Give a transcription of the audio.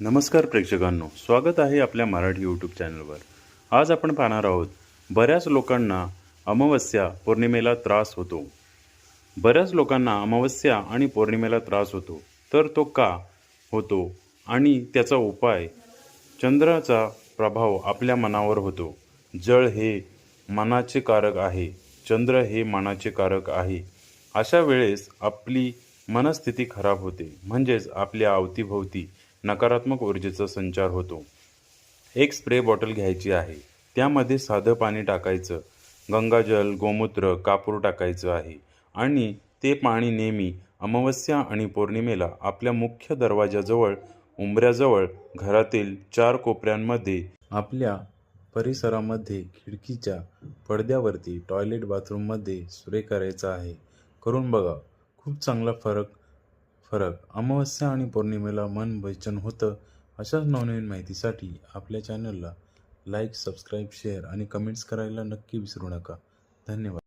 नमस्कार प्रेक्षकांनो स्वागत आहे आपल्या मराठी यूट्यूब चॅनलवर आज आपण पाहणार आहोत बऱ्याच लोकांना अमावस्या पौर्णिमेला त्रास होतो. बऱ्याच लोकांना अमावस्या आणि पौर्णिमेला त्रास होतो तर तो का होतो आणि त्याचा उपाय चंद्राचा प्रभाव आपल्या मनावर होतो. जळ हे मनाचे कारक आहे चंद्र हे मनाचे कारक आहे. अशा वेळेस आपली मनस्थिती खराब होते म्हणजेच आपल्या अवतीभोवती नकारात्मक ऊर्जेचा संचार होतो. एक स्प्रे बॉटल घ्यायची आहे. त्यामध्ये साधं पाणी टाकायचं. गंगाजल गोमूत्र कापूर टाकायचं आहे. आणि ते पाणी नेहमी अमावस्या आणि पौर्णिमेला आपल्या मुख्य दरवाजाजवळ उंबऱ्याजवळ घरातील चार कोपऱ्यांमध्ये आपल्या परिसरामध्ये खिडकीच्या पडद्यावरती टॉयलेट बाथरूममध्ये स्प्रे करायचा आहे. करून बघा खूप चांगला फरक फरक अमावस्या आणि पौर्णिमेला मन बेचन होतं अशाच नवनवीन माहितीसाठी आपल्या चॅनलला लाईक सबस्क्राईब शेअर आणि कमेंट्स करायला नक्की विसरू नका. धन्यवाद.